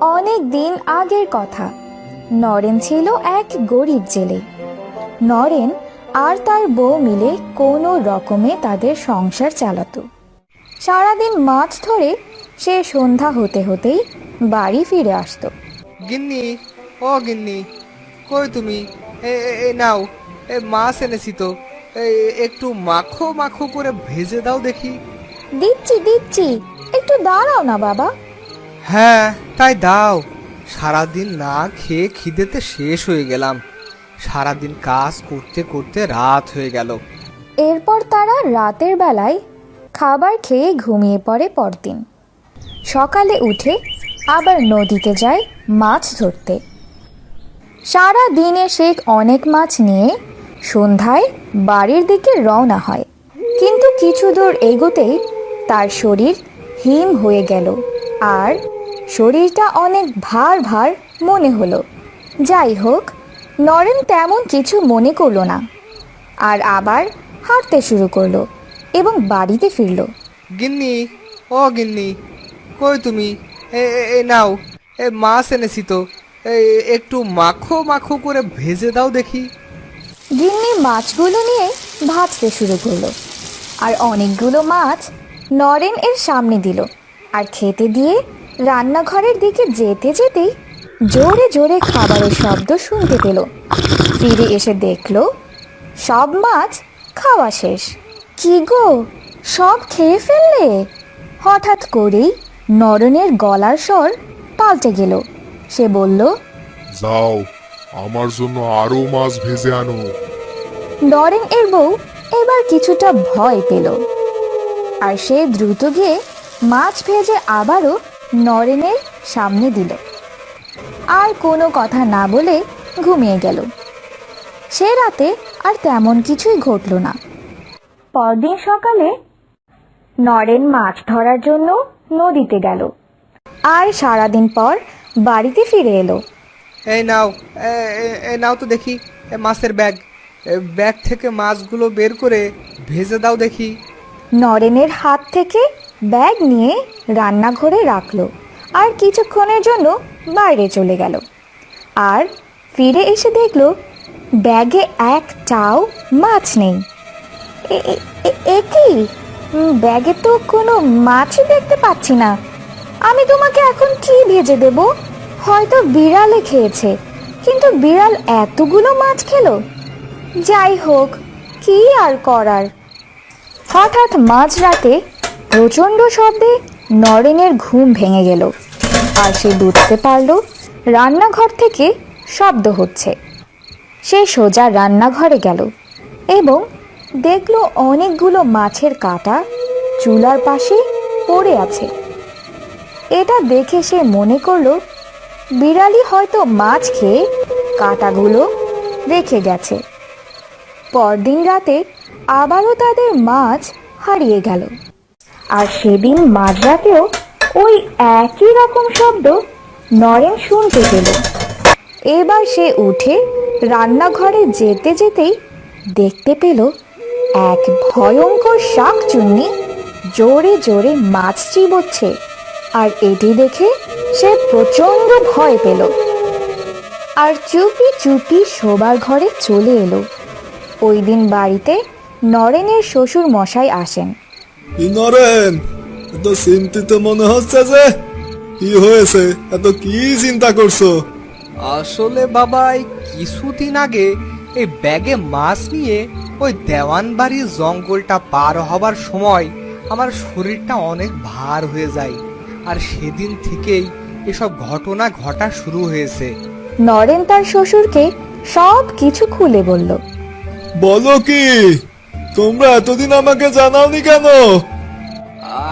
অনেক দিন আগের কথা। নরেন ছিল এক গরিব জেলে। নরেন আর তার বউ মিলে কোনো রকমে তাদের সংসার চালাতো। সারাদিন মাছ ধরে সে সন্ধ্যা হতে হতেই বাড়ি ফিরে আসতো। গিন্নি ও গিন্নি কই তুমি? এ এ- এ নাও এ মাছ এনেছি তো। এ- এ- একটু মাখো মাখো করে ভেজে দাও দেখি। দিচ্ছি দিচ্ছি একটু দাঁড়াও না বাবা। হ্যাঁ তাই দাও। সারাদিন না খেয়ে খিদেতে শেষ হয়ে গেলাম। সারাদিন কাজ করতে করতে রাত হয়ে গেল। এরপর তারা রাতের বেলায় খাবার খেয়ে ঘুমিয়ে পড়ে পরদিন। সকালে উঠে আবার নদীতে যায় মাছ ধরতে। সারা দিনে শেখ অনেক মাছ নিয়ে সন্ধ্যায় বাড়ির দিকে রওনা হয়। কিন্তু কিছু দূর এগোতেই তার শরীর হিম হয়ে গেল। আর শরীরটা অনেক ভার ভার মনে হলো। যাই হোক নরেন তেমন কিছু মনে করল না আর আবার হাঁটতে শুরু করল এবং বাড়িতে ফিরলো। গিন্নি ও গিন্নি কই তুমি? এ নাও এ মাছ এনেছি তো। একটু মাখো মাখো করে ভেজে দাও দেখি। গিন্নি মাছগুলো নিয়ে ভাজতে শুরু করল আর অনেকগুলো মাছ নরেন এর সামনে দিল আর খেতে দিয়ে রান্নাঘরের দিকে যেতে যেতেই জোরে জোরে খাবারের শব্দ শুনতে পেল। ফিরে এসে দেখল সব মাছ খাওয়া শেষ। কি গো সব খেয়ে ফেললে? হঠাৎ করেই নরনের গলার স্বর পাল্টে গেল। সে বলল যাও আমার জন্য আরও মাছ ভেজে আনো। নরেন এর বউ এবার কিছুটা ভয় পেল। আর সে দ্রুত গিয়ে মাছ ভেজে আবারও নরেনের সামনে দিল। আর কোনো কথা না বলে ঘুমিয়ে গেল। সে রাতে আর তেমন কিছুই ঘটল না। পরদিন সকালে নরেন মাছ ধরার জন্য নদীতে গেল। আর সারাদিন পর বাড়িতে ফিরে এলো। এই নাও এ- এ- এ নাও তো দেখি মাছের ব্যাগ। ব্যাগ থেকে মাছগুলো বের করে ভেজে দাও দেখি। নরেনের হাত থেকে ব্যাগ নিয়ে রান্নাঘরে রাখল আর কিছুক্ষণের জন্য বাইরে চলে গেল। আর ফিরে এসে দেখল ব্যাগে এক চাও মাছ নেই। এ কি? ব্যাগে তো কোনো মাছই দেখতে পাচ্ছি না। আমি তোমাকে এখন কি ভেজে দেব? হয়তো বিড়ালে খেয়েছে, কিন্তু বিড়াল এতগুলো মাছ খেলো। যাই হোক, কি আর করার? হঠাৎ মাঝরাতে প্রচণ্ড শব্দে নরেনের ঘুম ভেঙে গেল। আর সে বুঝতে পারল, রান্নাঘর থেকে শব্দ হচ্ছে। সে সোজা রান্নাঘরে গেল এবং দেখল অনেকগুলো মাছের কাঁটা চুলার পাশে পড়ে আছে। এটা দেখে সে মনে করল বিড়ালি হয়তো মাছ খেয়ে কাঁটাগুলো রেখে গেছে। পরদিন রাতে আবারও তাদের মাছ হারিয়ে গেল। আর সেদিন মাঝরাতেও ওই একই রকম শব্দ নরেন শুনতে পেল। এবার সে উঠে রান্নাঘরে যেতে যেতেই দেখতে পেল এক ভয়ঙ্কর শাক চুন্নি জোরে জোরে মাছ চিবোচ্ছে আর এটি দেখে সে প্রচণ্ড ভয় পেল। আর চুপি চুপি শোবার ঘরে চলে এলো। ওই দিন বাড়িতে নরেনের শ্বশুর মশাই আসেন। কি নরেন এত চিন্তিত মনে হচ্ছে যে কি হয়েছে? এত কি চিন্তা করছ? আসলে বাবা এই কিছুদিন আগে এই ব্যাগে মাছ নিয়ে ওই দেওয়ান বাড়ির জঙ্গলটা পার হবার সময় আমার শরীরটা অনেক ভার হয়ে যায়। আর সেদিন থেকেই এসব ঘটনা ঘটা শুরু হয়েছে। নরেন তার শ্বশুরকে সব কিছু খুলে বলল বলো কি? তোমরা এতদিন আমাকে জানাওনি কেন?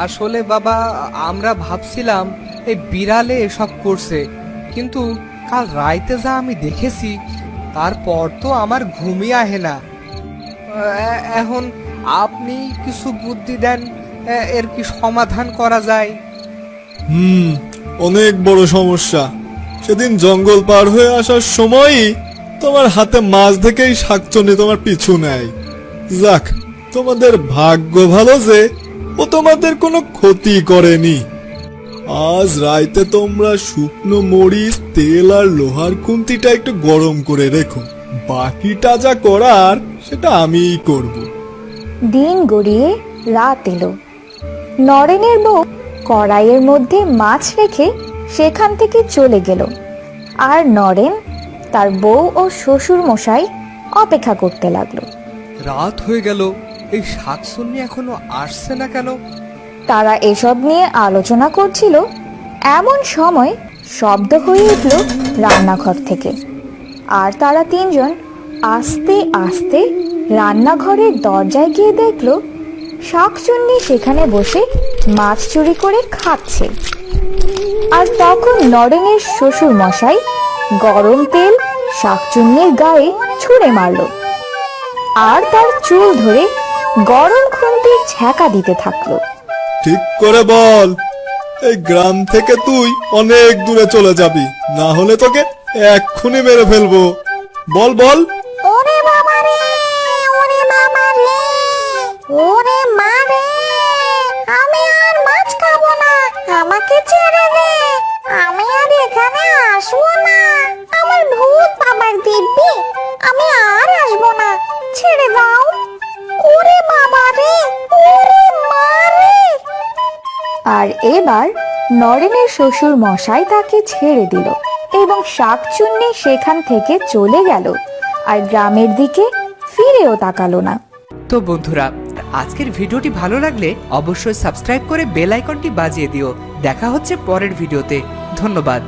আসলে বাবা আমরা ভাবছিলাম এই বিড়ালে এসব করছে কিন্তু কাল রাইতে যা আমি দেখেছি তারপর তো আমার ঘুমিয়ে আহে না। এখন আপনি কিছু বুদ্ধি দেন এর কি সমাধান করা যায়? হুম অনেক বড় সমস্যা। সেদিন জঙ্গল পার হয়ে আসার সময়ই তোমার হাতে মাছ দেখেই শাকচনি তোমার পিছু নেয়। যাক, তোমাদের ভাগ্য ভালো যে ও তোমাদের কোনো ক্ষতি করেনি। আজ রাইতে তোমরা শুকনো মরিচ, তেল আর লোহার খুন্তিটা একটু গরম করে রেখো। বাকিটা যা করার, সেটা আমিই করব। দিন গড়িয়ে রাত এলো। নরেনের বউ কড়াইয়ের মধ্যে মাছ রেখে সেখান থেকে চলে গেল। আর নরেন তার বউ ও শ্বশুর মশাই অপেক্ষা করতে লাগল। রাত হয়ে গেল। এই শাকসুন্নি এখনও আসছে না কেন? তারা এসব নিয়ে আলোচনা করছিল। এমন সময় শব্দ হয়ে উঠল রান্নাঘর থেকে। আর তারা তিনজন আস্তে আস্তে রান্নাঘরের দরজায় গিয়ে দেখল শাকচুন্নি সেখানে বসে মাছ চুরি করে খাচ্ছে। আর তখন নরেনের শ্বশুর মশাই গরম তেল শাকচুন্নির গায়ে ছুঁড়ে মারলো। আর তার চুল ধরে গরম খুন্তির ছ্যাঁকা দিতে থাকল। ঠিক করে বল এই গ্রাম থেকে তুই অনেক দূরে চলে যাবি না হলে তোকে এক্ষুনি মেরে ফেলব। বল বল। ওরে বাবা রে ওরে বাবা রে ওরে এবার নরেনের শ্বশুর মশাই তাকে ছেড়ে দিল এবং শাকচুন্নি সেখান থেকে চলে গেল আর গ্রামের দিকে ফিরেও তাকালো না। তো বন্ধুরা, আজকের ভিডিওটি ভালো লাগলে অবশ্যই সাবস্ক্রাইব করে বেল আইকনটি বাজিয়ে দিও। দেখা হচ্ছে পরের ভিডিওতে। ধন্যবাদ।